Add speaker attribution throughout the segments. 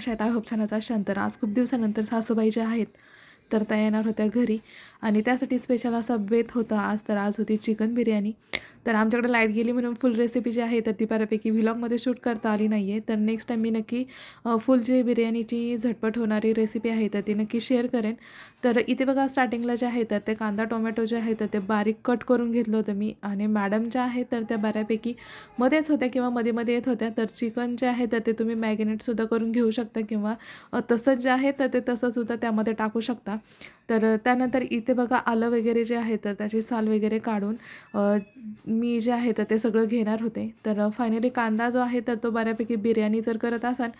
Speaker 1: कशा आहेत I hope छानच असाल तर आज खूप दिवसानंतर सासूबाई ज्या आहेत तर त्या येणार होत्या घरी. आणि त्यासाठी स्पेशल असा बेत होता. आज तर आज होती चिकन बिर्याणी. तर आमच्याकडे लाइट गेली म्हणून फुल रेसिपी जी आहे तर ती बऱ्यापैकी व्हिलॉगमध्ये शूट करता आली नाही आहे तर नेक्स्ट टाईम मी नक्की फुल जी बिर्याणीची झटपट होणारी रेसिपी आहे तर ती नक्की शेअर करेन. तर इथे बघा स्टार्टिंगला जे आहे तर ते कांदा टोमॅटो जे आहे तर ते बारीक कट करून घेतलं होतं मी. आणि मॅडम ज्या आहेत तर त्या बऱ्यापैकी मध्येच होत्या किंवा मध्ये मध्ये येत होत्या. तर चिकन जे आहे तर ते तुम्ही मॅगिनेटसुद्धा करून घेऊ शकता किंवा तसंच जे आहे तर ते तसंसुद्धा त्यामध्ये टाकू शकता. तर त्यानंतर इथे बघा आलं वगैरे जे आहे तर त्याची साल वगैरे काढून मी जे आहे तर ते सगळं घेणार होते. तर फायनली कांदा जो आहे तर तो बऱ्यापैकी बिर्याणी जर करत असाल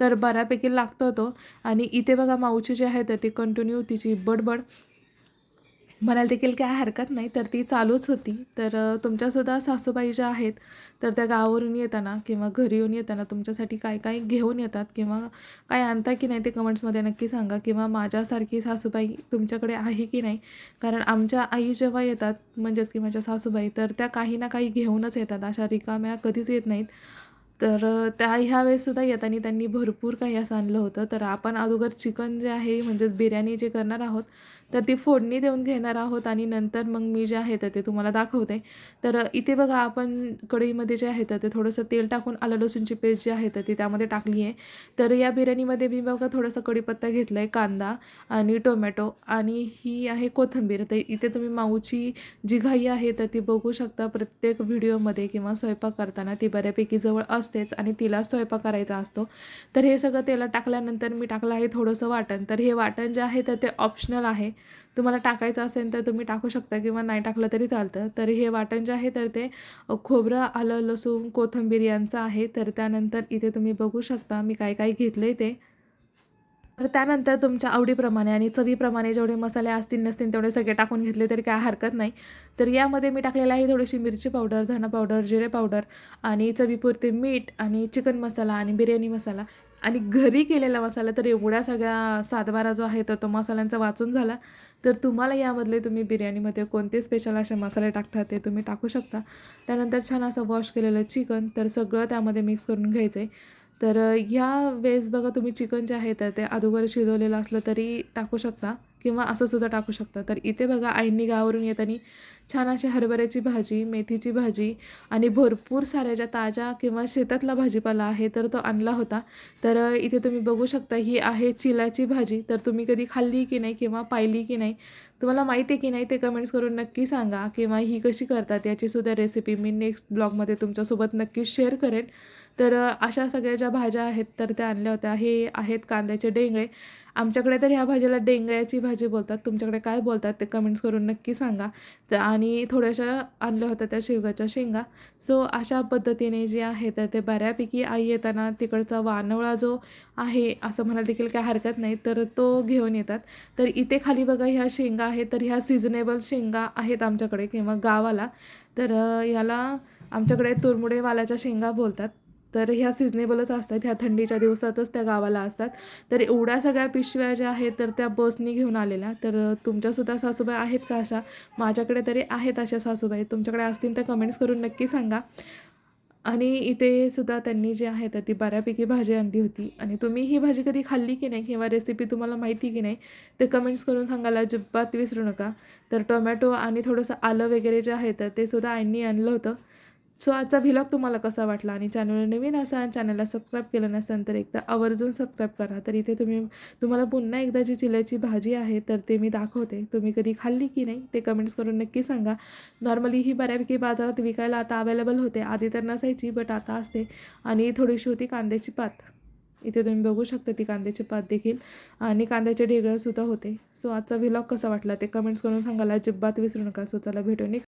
Speaker 1: तर बऱ्यापैकी लागतो तो. आणि इथे बघा माऊची जी आहे तर ती कंटिन्यू तिची बडबड. म्हणायला देखील काय हरकत नाही. तर ती चालूच होती. तर तुमच्यासुद्धा सासूबाई ज्या आहेत तर त्या गावावरून येताना किंवा घरी येऊन येताना तुमच्यासाठी काय काय घेऊन येतात? किंवा काय आणता की नाही ते कमेंट्समध्ये नक्की सांगा. किंवा माझ्यासारखी सासूबाई तुमच्याकडे आहे की नाही? कारण आमच्या आई जेव्हा येतात म्हणजेच की माझ्या सासूबाई तर त्या काही ना काही घेऊनच येतात. अशा रिकाम्या कधीच येत नाहीत. तर त्या ह्या वेळेससुद्धा येताना त्यांनी भरपूर काही असं आणलं होतं. तर आपण अगोदर चिकन जे आहे म्हणजेच बिर्याणी जे करणार आहोत तर ती फोडणी देऊन घेणार आहोत आणि नंतर मग मी जे आहे तर ते तुम्हाला दाखवते. तर इथे बघा आपण कढईमध्ये जे आहे तर ते थोडंसं तेल टाकून आलं लसूणची पेस्ट जी आहे तर ती त्यामध्ये टाकली आहे तर या बिर्याणीमध्ये मी बघा थोडंसं कढीपत्ता घेतला आहे कांदा आणि टोमॅटो आणि ही आहे कोथिंबीर. तर इथे तुम्ही माऊची जी घाई आहे तर ती बघू शकता प्रत्येक व्हिडिओमध्ये किंवा स्वयंपाक करताना ती बऱ्यापैकी जवळ असतेच आणि तिला स्वयंपाक करायचा असतो. तर हे सगळं तेला टाकल्यानंतर मी टाकलं आहे थोडंसं वाटण. तर हे वाटण जे आहे तर ते ऑप्शनल आहे. तुम्हाला टाकायचं असेल तर तुम्ही टाकू शकता किंवा नाही टाकलं तरी चालतं. तर हे वाटण जे आहे तर ते खोबरं आलं लसूण कोथिंबीर यांचं आहे. तर त्यानंतर इथे तुम्ही बघू शकता मी काय काय घेतलं आहे ते. तर त्यानंतर तुमच्या आवडीप्रमाणे आणि चवीप्रमाणे जेवढे मसाले असतील नसतील तेवढे सगळे टाकून घेतले तरी काय हरकत नाही. तर यामध्ये मी टाकलेलं आहे थोडीशी मिरची पावडर धना पावडर जिरे पावडर आणि चवीपुरते मीठ आणि चिकन मसाला आणि बिर्याणी मसाला. आणि घरी केलेला मसाला तर एवढ्या सगळ्या सातबारा जो आहे तर तो मसाल्यांचा वाचून झाला. तर तुम्हाला यामधले तुम्ही बिर्याणीमध्ये कोणते स्पेशल असे मसाले टाकतात ते तुम्ही टाकू शकता. त्यानंतर छान असं वॉश केलेलं चिकन तर सगळं त्यामध्ये मिक्स करून घ्यायचं आहे तर ह्या वेळेस बघा तुम्ही चिकन जे आहे तर ते अगोदर शिजवलेलं असलं तरी टाकू शकता. किंवा असं सुद्धा टाकू शकता. तर इथे बघा आईंनी गावावरून येताना छान अशी हरभऱ्याची भाजी मेथीची भाजी आणि भरपूर साऱ्या ज्या ताज्या किंवा शेतातला भाजीपाला आहे तर तो आणला होता. तर इथे तुम्ही बघू शकता ही आहे चिलाची भाजी. तर तुम्ही कधी खाल्ली की नाही किंवा पाहिली की नाही तुम्हाला माहिती आहे की नाही ते कमेंट्स करून नक्की सांगा किंवा ही कशी करतात याचीसुद्धा रेसिपी मी नेक्स्ट ब्लॉगमध्ये तुमच्यासोबत नक्की शेअर करेन. तर अशा सगळ्या ज्या भाज्या आहेत तर त्या आणल्या होत्या. हे आहेत कांद्याचे डेंगळे. आमच्याकडे तर ह्या भाजीला डेंगळ्याची भाजी बोलतात. तुमच्याकडे काय बोलतात ते कमेंट्स करून नक्की सांगा. तर आणि थोड्याशा आणल्या होत्या त्या शेवगाच्या शेंगा. सो अशा पद्धतीने जे आहे तर ते बऱ्यापैकी आई येताना तिकडचा वानवळा जो आहे असं म्हणायला देखील काय हरकत नाही तर तो घेऊन येतात. तर इथे खाली बघा ह्या शेंगा आहेत तर ह्या सिजनेबल शेंगा आहेत आमच्याकडे किंवा गावाला. तर याला आमच्याकडे तुरमुडे वालाच्या शेंगा बोलतात. तर ह्या सिजनेबलच असतात. ह्या थंडीच्या दिवसातच त्या गावाला असतात. तर एवढ्या सगळ्या पिशव्या ज्या आहेत तर त्या बसनी घेऊन आलेल्या. तर तुमच्यासुद्धा सासूबाई आहेत का अशा? माझ्याकडे तरी आहेत अशा सासूबाई. तुमच्याकडे असतील तर कमेंट्स करून नक्की सांगा. आणि इथे सुद्धा त्यांनी जे आहे तर ती बऱ्यापैकी भाजी आणली होती. आणि तुम्ही ही भाजी कधी खाल्ली की नाही किंवा रेसिपी तुम्हाला माहिती की नाही ते कमेंट्स करून सांगायला अजिबात विसरू नका. तर टोमॅटो आणि थोडंसं आलं वगैरे जे आहे तर ते सुद्धा आईंनी आणलं होतं. सो आजचा व्हिलॉग तुम्हाला कसा वाटला? आणि चॅनलवर नवीन असाल चॅनलला सबस्क्राईब केलं नसेल तर एकदा आवर्जून सबस्क्राईब करा. तर इथे तुम्ही तुम्हाला पुन्हा एकदा जी चिल्याची भाजी आहे तर ते मी दाखवते. तुम्ही कधी खाल्ली की नाही ते कमेंट्स करून नक्की सांगा. नॉर्मली ही बऱ्यापैकी बाजारात विकायला आता अवेलेबल होते. आधी तर नसायची बट आता असते. आणि थोडीशी होती कांद्याची पात. इथे तुम्ही बघू शकता ती कांद्याची पात देखील. आणि कांद्याचे ढेगळंसुद्धा होते. सो आजचा व्हिलॉग कसा वाटला ते कमेंट्स करून सांगायला अजिबात विसरू नका. सो चला भेटून